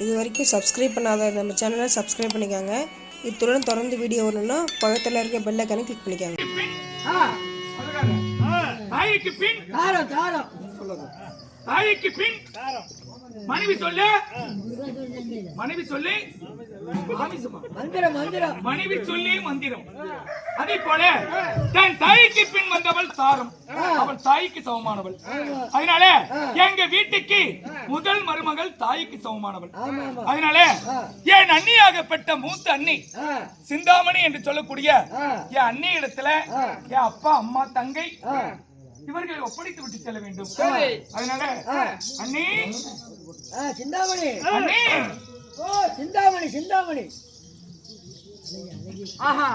இது வரைக்கும் சப்ஸ்கிரைப் பண்ணாத நம்ம சேனலை சப்ஸ்கிரைப் பண்ணிக்காங்க இத்துடன் தொடர்ந்து வீடியோ வரணும்னா பக்கத்தில் இருக்க பெல் ஐக்கானே கிளிக் பண்ணிக்காங்க தாய்க்கு பின் தாரம் தாரம் தாய்க்கு பின் மனைவி சொல்லு. மனைவி சொல்லி. மந்திரம் மனைவி சொல்லி மந்திரம். அதே போல தன் தாய்க்கு பின் வந்தவள் தாரம். அவள் தாய்க்கு சமமானவள். அதனால எங்க வீட்டுக்கு முதல் மருமகள் தாய்க்கு சமமானவள். அதனால என் அண்ணியாகப்பட்ட மூத்த அண்ணி சிந்தாமணி என்று சொல்லக்கூடிய. என் அண்ணி இடத்துல என் அப்பா அம்மா தங்கை. இவர்களை ஒப்படைத்து விட்டு செல்ல வேண்டும். அதனால அண்ணி சிந்தாமணி அண்ணி ஓ சிந்தாமணி சிந்தாமணி ஆஹா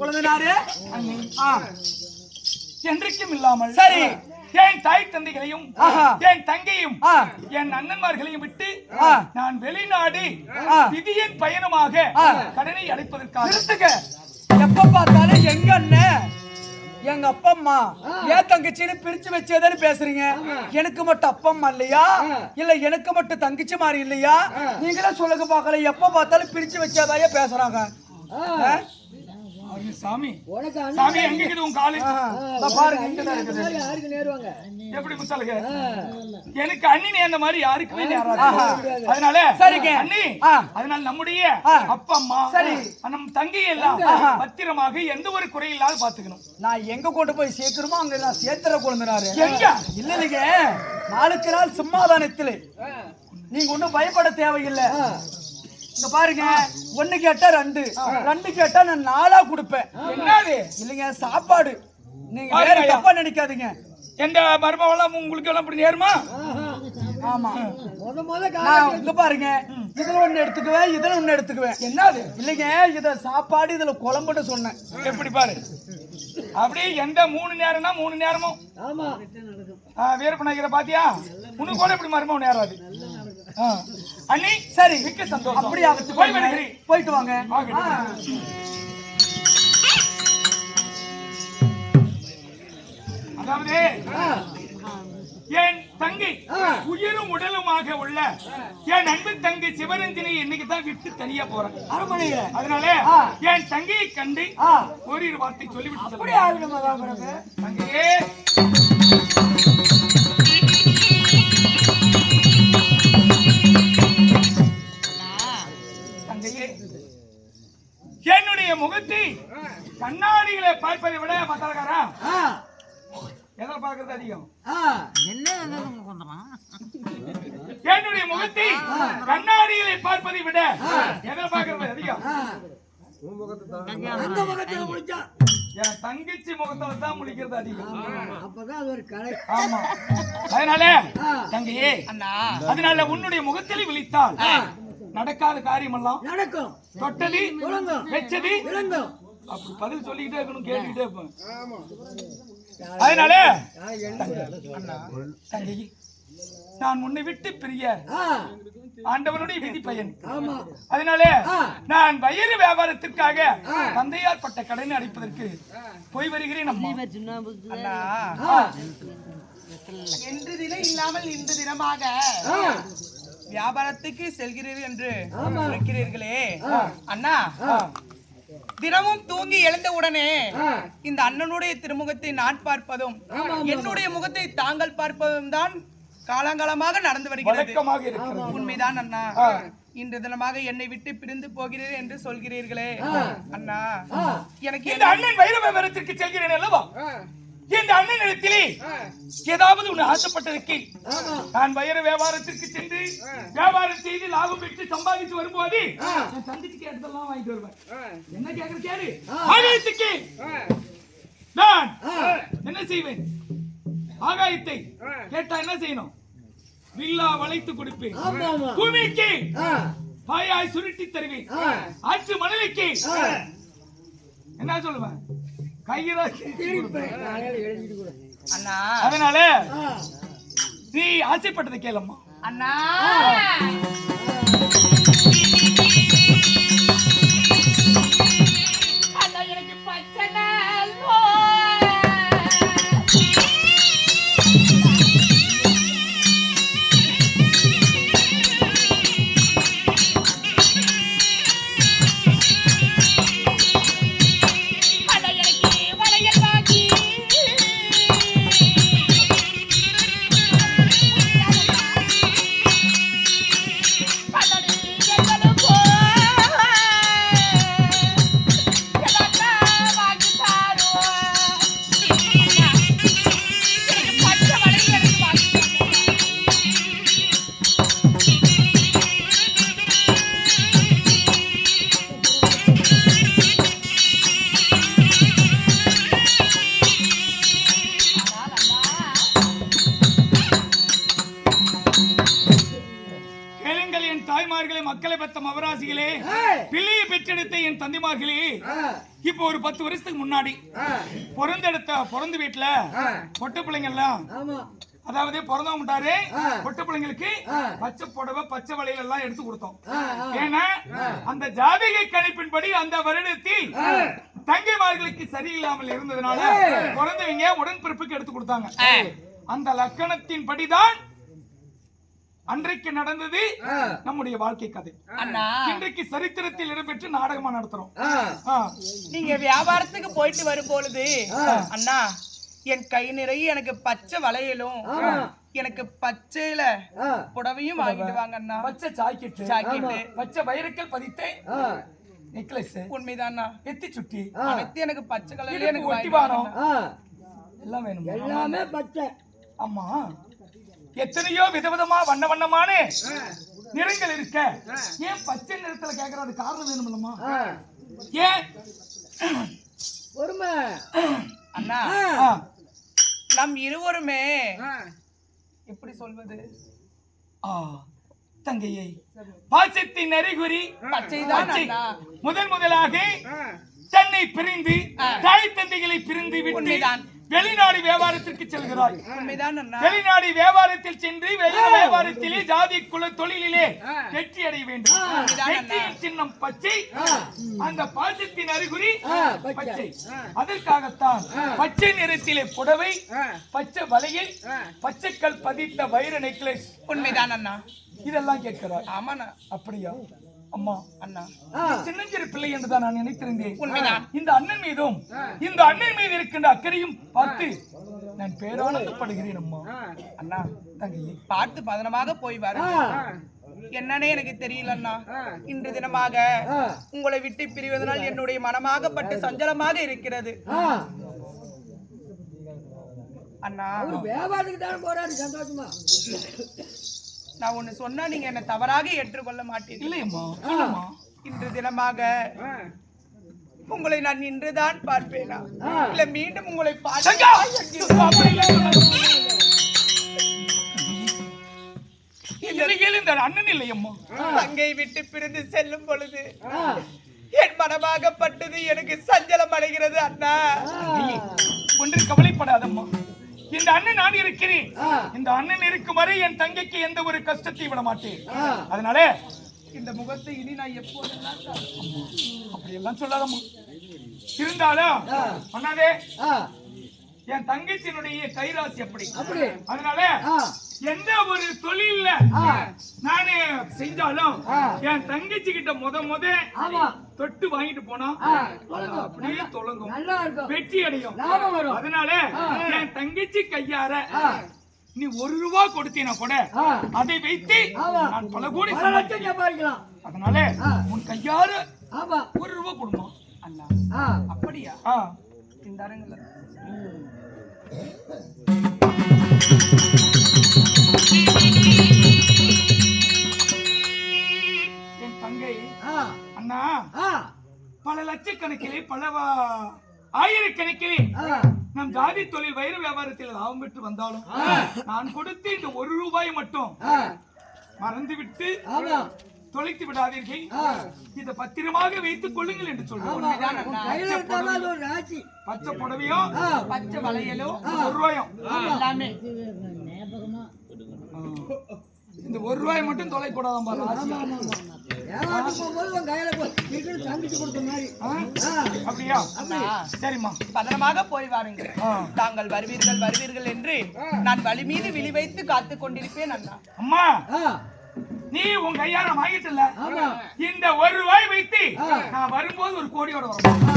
குழந்தைனாரு அண்ணி ஆ என்றைக்கும் இல்லாமல் சரி. என் தாய் தந்தைகளையும். என் தங்கையும். என் அண்ணன்மார்களையும் விட்டு. நான் வெளிநாடு. விதியின் பயணமாக. கடனை அடைப்பதற்காக எப்ப எங்க அப்பா அம்மா ஏன் தங்கச்சின்னு பிரிச்சு வச்சேதானே பேசுறீங்க. எனக்கு மட்டும் அப்பா அம்மா இல்லையா இல்ல எனக்கு மட்டும் தங்கச்சி மாதிரி இல்லையா? நீங்களே சொல்லுங்க பார்க்கல எப்ப பார்த்தாலும் பிரிச்சு வச்சாதாயே பேசுறாங்க? ஐயோ, சாமி. உனக்கு எங்க இருக்குது. இருக்குது யாருக்கு நேருவாங்க. எப்படி முத்தலுக எனக்கு அண்ணி நேர்ந்த மாதிரி யாருக்குமே நேராது. அதனால சரிங்க. அண்ணி ஆ. அதனால நம்முடைய. அப்பா அம்மா சரி. நம் தங்கை எல்லாம். பத்திரமாக எந்த ஒரு குறை இல்லாத பாத்துக்கணும் நான் எங்க கொண்டு போய் சேர்க்கிறோமோ அங்க நான் சேர்த்துற குழந்தைனாரு? இல்ல இல்லைங்க. நாளுக்கு நாள் சமாதானத்தில் நீங்க ஒண்ணும் பயப்பட தேவையில்லை. இங்க பாருங்க ஒண்ணு கேட்டா ரெண்டு ரெண்டு கேட்டா நான் நாலா கொடுப்பேன். என்னது? இல்லைங்க சாப்பாடு. நீங்க வேற. தப்பா நினைக்காதீங்க. எந்த மருமவெல்லாம் உங்களுக்கு எல்லாம் இப்படி நேருமா? ஆமா. நான் இங்க பாருங்க இதுல ஒண்ணு எடுத்துக்குவேன் இதுல ஒண்ணு எடுத்துக்குவேன் என்னது? இல்லைங்க இத சாப்பாடு இதுல குழம்புன்னு சொன்னேன். எப்படி பாரு? அப்படியே எந்த மூணு நேரம்னா மூணு நேரமும்? ஆமா. வீரப்பநாயகரை பாத்தியா? உனக்கு கூட இப்படி மருமவ நேராது. ஆ. அண்ணி சரி. மிக்க சந்தோஷம். அப்படி ஆகட்டும் போய். போயிட்டு வாங்க. அதாவது என் தங்கை உயிரும் உடலுமாக உள்ள என் அன்பு தங்கை சிவரஞ்சனை இன்னைக்கு தான் விட்டு தனியா போறேன். அரண்மனையில. அதனால. என் தங்கையை கண்டு. ஓரிரு வார்த்தை சொல்லிவிட்டு தங்கையே என்னுடைய முகத்தை கண்ணாடிகளை பார்ப்பதை விட ஆ, எதை பார்க்கறது அதிகம். என்னுடைய முகத்தை கண்ணாடிகளை பார்ப்பதை விட எதை பார்க்கறது அதிகம்? என் தங்கச்சி முகத்துல தான் முழிக்கிறது அதிகம். அப்பதான் அது ஒரு கலை. ஆமா. அதனால. தங்கையே அதனால உன்னுடைய முகத்தில் விழித்தால் நடக்காத காரியமெல்லாம் நடக்கும். தொட்டது விளங்கும். வெச்சது. விளங்கும். அப்படி பதில் சொல்லிக்கிட்டே இருக்கணும் கேட்டுக்கிட்டே இருப்பேன். அதனால. தங்கை. நான் உன்னை விட்டு பிரிய ஆ, ஆண்டவனுடைய விதி பயன். ஆமா. அதனால ஆ. நான் வயிறு வியாபாரத்திற்காக தந்தையார் பட்ட கடனை அடைப்பதற்கு போய் வருகிறேன் என்று தினம் இல்லாமல் இன்று தினமாக வியாபாரத்துக்கு செல்கிறீர்கள் என்று. இருக்கிறீர்களே. அண்ணா தினமும் தூங்கி எழுந்த உடனே. இந்த அண்ணனுடைய திருமுகத்தை நான் பார்ப்பதும் என்னுடைய முகத்தை தாங்கள் பார்ப்பதும் தான் காலங்காலமாக நடந்து வருகிறது. உண்மைதான் அண்ணா. இன்று தினமாக என்னை விட்டு பிரிந்து போகிறீர்கள் என்று சொல்கிறீர்களே. அண்ணா எனக்கு இந்த அண்ணன் வைர வியாபாரத்திற்கு செல்கிறேன் அல்லவா? இந்த அண்ணனிடத்திலே ஏதாவது ஒண்ணு ஆசைப்பட்டிருக்கு நான் வைர வியாபாரத்திற்கு சென்று வியாபாரம் செய்து லாபம் பெற்று சம்பாதிச்சு வரும்போது என் தங்கச்சிக்கு எடுத்தெல்லாம் வாங்கிட்டு வருவேன். என்ன கேக்குற கேளு. ஆகாயத்துக்கு. நான் என்ன செய்வேன்? ஆகாயத்தை கேட்டா என்ன செய்யணும்? வில்லா வளைத்து கொடுப்பேன். பூமிக்கு ஆ, பாயாய் சுருட்டி தருவேன். ஆற்று மணலுக்கு என்ன சொல்லுவேன்? அதனால நீ ஆசைப்பட்டதை கேளம்மா. அண்ணா. இப்போ ஒரு பத்து வருஷத்துக்கு முன்னாடி பிறந்தெடுத்த பிறந்த வீட்டுல பொட்ட பிள்ளைங்க எல்லாம் ஆமா. அதாவது பிறந்தவங்க விட்டாரு பொட்ட பிள்ளைங்களுக்கு பச்சை புடவை பச்சை வளையல் எல்லாம் எடுத்து கொடுத்தோம். ஏன்னா அந்த ஜாதக கணிப்பின்படி அந்த வருடத்தில் தங்கைமார்களுக்கு சரியில்லாமல் இருந்ததுனால பிறந்தவங்க உடன்பிறப்புக்கு எடுத்து கொடுத்தாங்க. அந்த லக்கணத்தின் படிதான் அன்றைக்கு நடந்தது நம்முடைய வாழ்க்கை கதை. அண்ணா. இன்றைக்கு சரித்திரத்தில் இடம்பெற்று நாடகமா நடத்துறோம். நீங்க வியாபாரத்துக்கு போயிட்டு வரும் பொழுது அண்ணா என் கை நிறைய எனக்கு பச்சை வளையலும் எனக்கு பச்சையில புடவையும் வாங்கிட்டு வாங்க அண்ணா. பச்சை ஜாக்கெட்டு. ஜாக்கெட்டு. பச்சை வைரக்கல் பதித்த நெக்லஸ். உண்மைதாண்ணா. எத்தி சுட்டி. அனைத்து எனக்கு பச்சை கலர்ல எனக்கு எல்லாம் வேணும்? எல்லாமே பச்சை. ஆமா. எத்தனையோ விதவிதமா வண்ண வண்ணமான நிறங்கள் இருக்க. ஏன் பச்சை நிறத்துல கேக்குறது காரணம் வேணும் இல்லம்மா ஏன்? பொறுமை அண்ணா நம் இருவருமே எப்படி சொல்வது? ஆ, தங்கையை பாசத்தின் அறிகுறி முதல் முதலாக தன்னை பிரிந்து தாய் தந்தைகளை பிரிந்து விட்டு உண்மைதான். வெளிநாடு வியாபாரத்திற்கு செல்கிறாய். வெளிநாடு வியாபாரத்தில் சென்று வியாபாரத்திலே ஜாதி குல தொழிலிலே வெற்றி அடைய வேண்டும். வெற்றியின் சின்னம் பச்சை. அந்த பாசத்தின் அறிகுறி பச்சை. அதற்காகத்தான் பச்சை நிறத்திலே புடவை பச்சை வளையல் பச்சைக்கல் பதித்த வைர நெக்லஸ் உண்மைதான் அண்ணா. இதெல்லாம் கேட்கிறார். ஆமாண்ணா. அப்படியா? அம்மா அண்ணா. சின்னஞ்சிறு பிள்ளை என்றுதான் நான் நினைத்திருந்தேன். உண்மைதான். இந்த அண்ணன் மீதும் இந்த அண்ணன் மீது இருக்கின்ற அக்கறையும் பார்த்து நான் பேரானந்தப்படுகிறேன் அம்மா. அண்ணா தங்கையே பார்த்து பதனமாக போய் வர என்னன்னே எனக்கு தெரியல அண்ணா. இன்று தினமாக உங்களை விட்டு பிரிவதனால் என்னுடைய மனமாகப்பட்டு சஞ்சலமாக இருக்கிறது. அண்ணா. ஒரு வியாபாரத்துக்கு தானே போறாரு சந்தோஷமா? நான் ஒண்ணு சொன்னா நீங்க என்ன தவறாக ஏற்றுக்கொள்ள மாட்டீர்கள். இல்லையம்மா இன்று தினமாக உங்களை நான் இன்றுதான் பார்ப்பேனா? இல்ல மீண்டும் உங்களை அண்ணன் இல்லையம்மா. தங்கை விட்டு பிரிந்து செல்லும் பொழுது என் மனமாகப்பட்டது எனக்கு சஞ்சலம் அடைகிறது அண்ணா. இந்த அண்ணன் நான் இருக்கிறேன். இந்த அண்ணன் இருக்கும் வரை என் தங்கைக்கு எந்த ஒரு கஷ்டத்தை விட மாட்டேன். அதனால இந்த முகத்தை இனி நான் எப்போதெல்லாம் அப்படி எல்லாம் சொல்லாதம்மா. இருந்தாலும் பண்ணாதே என் தங்கச்சியினுடைய கைராசி அப்படி. அதனால எந்த ஒரு தொழில்ல? நானே செஞ்சாலும் என் தங்கச்சி கிட்ட முத முத தொட்டு வாங்கிட்டு போனா அப்படியே தொலங்கும். நல்லா இருக்கும். வெற்றி அடையும். அதனால என் தங்கச்சி கையார நீ ஒரு ரூபா கொடுத்தீனா கூட அதை வைத்து. நான் பல கோடி சம்பாதிக்கலாம். அதனால உன் கையார ஆமா. ஒரு ரூபா கொடுமா? அண்ணா அப்படியா? இந்த அரங்குல என் தங்கை ஆ. அண்ணா ஆ. பல லட்சக்கணக்கிலே பல வா- ஆயிரக்கணக்கிலே நம் ஜாதி தொழில் வைர வியாபாரத்தில் லாபம் பெற்று வந்தாலும் நான் கொடுத்த இந்த ஒரு ரூபாய் மட்டும் மறந்துவிட்டு ஆமா. தொலைத்து விடாதீர்கள். இதை பத்திரமாக வைத்துக் கொள்ளுங்கள் என்று சொல்லுவோம். பச்சை புடவையும் ஆ. பச்சை வளையலும் ஒரு ரூபாயும் எல்லாமே. இந்த ஒரு ரூபாய் மட்டும் தொலை கூடாதான் பாரு பதனமாக போய் வாருங்கள். தாங்கள் வருவீர்கள் வருவீர்கள் என்று நான் வழி மீது விழி வைத்து காத்து கொண்டிருப்பேன் அண்ணா. அம்மா நீ உன் கையால வாங்கிட்டல ஆமா. இந்த ஒரு ரூபாய் வைத்து நான் வரும்போது ஒரு கோடியோட வரணும்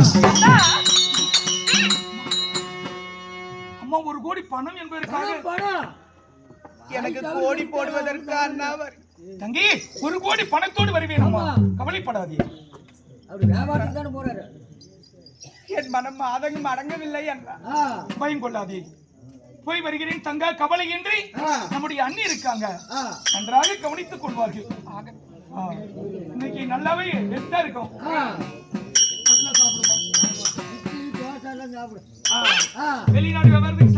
அம்மா. ஒரு கோடி பணம் என்பதற்காக பணம். எனக்கு கோடி போடுவதற்கு அண்ணா தங்கி ஒரு கோடி பணத்தோடு வருவேன் கவலைப்படாதே. அவர் வியாபாரத்துக்கு தானே போறாரு. என் மனம் ஆதங்கம் அடங்கவில்லை ஆ. பயம் கொள்ளாதே. போய் வருகிறேன் தங்கா கவலையின்றி நம்முடைய அண்ணி இருக்காங்க. நன்றாக கவனித்துக் கொள்வார்கள். இன்னைக்கு நல்லாவே வெட்டா இருக்கும். வெளிநாடு வியாபாரத்துக்கு.